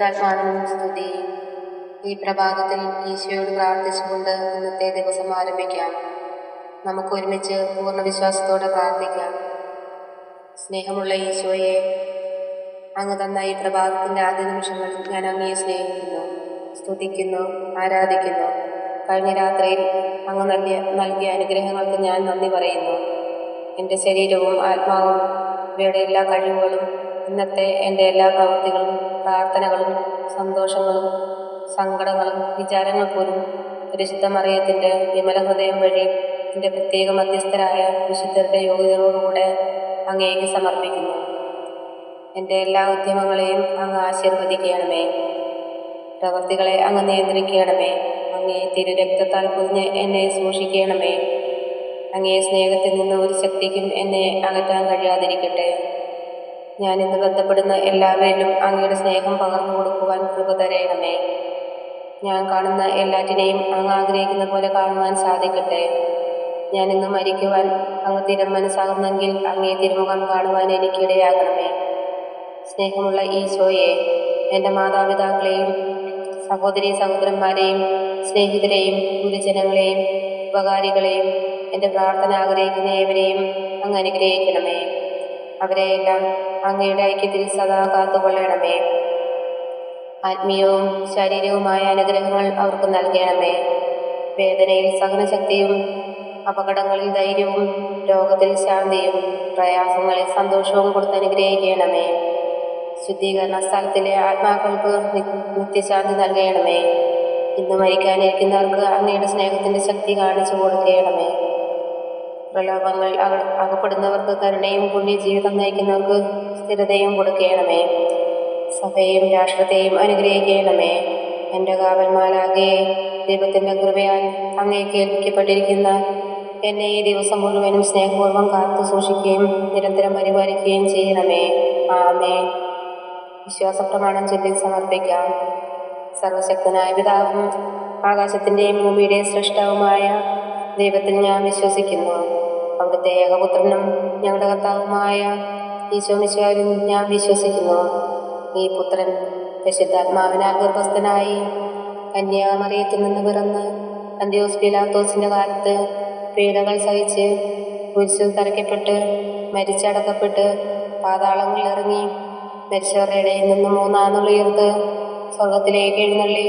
പരിശുദ്ധാത്മാവിനും സ്തുതി. ഈ പ്രഭാതത്തിൽ ഈശോയോട് പ്രാർത്ഥിച്ചുകൊണ്ട് ഇന്നത്തെ ദിവസം ആരംഭിക്കാം. നമുക്ക് ഒരുമിച്ച് പൂർണ വിശ്വാസത്തോടെ പ്രാർത്ഥിക്കാം. സ്നേഹമുള്ള ഈശോയെ അങ്ങ് തന്ന ഈ പ്രഭാതത്തിന്റെ ആദ്യ നിമിഷങ്ങൾ ഞാൻ അങ്ങയെ സ്നേഹിക്കുന്നു സ്തുതിക്കുന്നു ആരാധിക്കുന്നു. കഴിഞ്ഞ രാത്രിയിൽ അങ്ങ് നൽകിയ നൽകിയ അനുഗ്രഹങ്ങൾക്ക് ഞാൻ നന്ദി പറയുന്നു. എന്റെ ശരീരവും ആത്മാവും ഇവയുടെ എല്ലാ കഴിവുകളും ഇന്നത്തെ എന്റെ എല്ലാ പ്രവൃത്തികളും പ്രാർത്ഥനകളും സന്തോഷങ്ങളും സങ്കടങ്ങളും വിചാരങ്ങൾ പോലും പരിശുദ്ധ മറിയത്തിന്റെ വിമല ഹൃദയം വഴി എന്റെ പ്രത്യേക മധ്യസ്ഥരായ വിശുദ്ധരുടെ യോഗ്യതകളോടുകൂടെ അങ്ങേക്ക് സമർപ്പിക്കുന്നു. എന്റെ എല്ലാ ഉദ്യമങ്ങളെയും അങ്ങ് ആശീർവദിക്കണമേ. പ്രവൃത്തികളെ അങ്ങ് നിയന്ത്രിക്കണമേ. അങ്ങേ തിരുരക്തത്താൽ പൊതിഞ്ഞ് എന്നെ സൂക്ഷിക്കണമേ. അങ്ങേ സ്നേഹത്തിൽ നിന്ന് ഒരു ശക്തിക്കും എന്നെ അകറ്റാൻ കഴിയാതിരിക്കട്ടെ. ഞാൻ ഇന്ന് ബന്ധപ്പെടുന്ന എല്ലാവരിലും അങ്ങയുടെ സ്നേഹം പകർന്നു കൊടുക്കുവാൻ കൃപ തരയണമേ. ഞാൻ കാണുന്ന എല്ലാറ്റിനെയും അങ്ങ് ആഗ്രഹിക്കുന്ന പോലെ കാണുവാൻ സാധിക്കട്ടെ. ഞാൻ ഇന്ന് മരിക്കുവാൻ അങ്ങ് തിരം മനസ്സാകുന്നെങ്കിൽ അങ്ങേ തിരുമുഖം കാണുവാൻ എനിക്കിടയാകണമേ. സ്നേഹമുള്ള ഈശോയെ എന്റെ മാതാപിതാക്കളെയും സഹോദരി സഹോദരന്മാരെയും സ്നേഹിതരെയും ഗുരുജനങ്ങളെയും ഉപകാരികളെയും എന്റെ പ്രാർത്ഥന ആഗ്രഹിക്കുന്ന ഏവരെയും അങ്ങ് അനുഗ്രഹിക്കണമേ. അവരെയെല്ലാം അങ്ങയുടെ ഐക്യത്തിൽ സദാ കാത്തുകൊള്ളണമേ. ആത്മീയവും ശാരീരികവുമായ അനുഗ്രഹങ്ങൾ അവർക്ക് നൽകണമേ. വേദനയിൽ സഹനശക്തിയും അപകടങ്ങളിൽ ധൈര്യവും രോഗത്തിൽ ശാന്തിയും പ്രയാസങ്ങളിൽ സന്തോഷവും കൊടുത്ത് അനുഗ്രഹിക്കണമേ. ശുദ്ധീകരണ സ്ഥലത്തിലെ ആത്മാക്കൾക്ക് നിത്യശാന്തി നൽകണമേ. ഇന്ന് മരിക്കാനിരിക്കുന്നവർക്ക് അങ്ങയുടെ സ്നേഹത്തിന്റെ ശക്തി കാണിച്ചു കൊടുക്കണമേ. പ്രലോഭങ്ങൾ അക- അകപ്പെടുന്നവർക്ക് കരുണയും പുണ്യ ജീവിതം നയിക്കുന്നവർക്ക് സ്ഥിരതയും കൊടുക്കണമേ. സഭയെയും രാഷ്ട്രത്തെയും അനുഗ്രഹിക്കണമേ. എന്റെ കാവൽമാലാകെ ദൈവത്തിന്റെ കൃപയാൽ അങ്ങേക്ക് ഏൽപ്പിക്കപ്പെട്ടിരിക്കുന്ന എന്നെ ഈ ദിവസം മുഴുവനും സ്നേഹപൂർവം കാത്തു സൂക്ഷിക്കുകയും നിരന്തരം പരിപാലിക്കുകയും ചെയ്യണമേ. ആമേ വിശ്വാസ പ്രമാണം ചൊല്ലി സമർപ്പിക്കാം. സർവശക്തനായ പിതാവും ആകാശത്തിന്റെയും ഭൂമിയുടെയും സൃഷ്ടാവുമായ ദൈവത്തിൽ ഞാൻ വിശ്വസിക്കുന്നു. അവിടുത്തെ ഏകപുത്രനും ഞങ്ങളുടെ കർത്താവുമായ ഈശോ മിശിഹായിലും ഞാൻ വിശ്വസിക്കുന്നു. ഈ പുത്രൻ പരിശുദ്ധാത്മാവിനാൽ ഗർഭസ്ഥനായി കന്യാമറിയത്തിൽ നിന്ന് പിറന്ന് അന്ത്യോസ് പിലാത്തോസിന്റെ കാലത്ത് പീഡകൾ സഹിച്ച് കുരിശിൽ തറയ്ക്കപ്പെട്ട് മരിച്ചടക്കപ്പെട്ട് പാതാളങ്ങളിൽ ഇറങ്ങി മരിച്ചവരുടെ ഇടയിൽ നിന്ന് മൂന്നാന്നുള്ളിയർത്ത് സ്വർഗത്തിലേക്ക് എഴുന്നള്ളി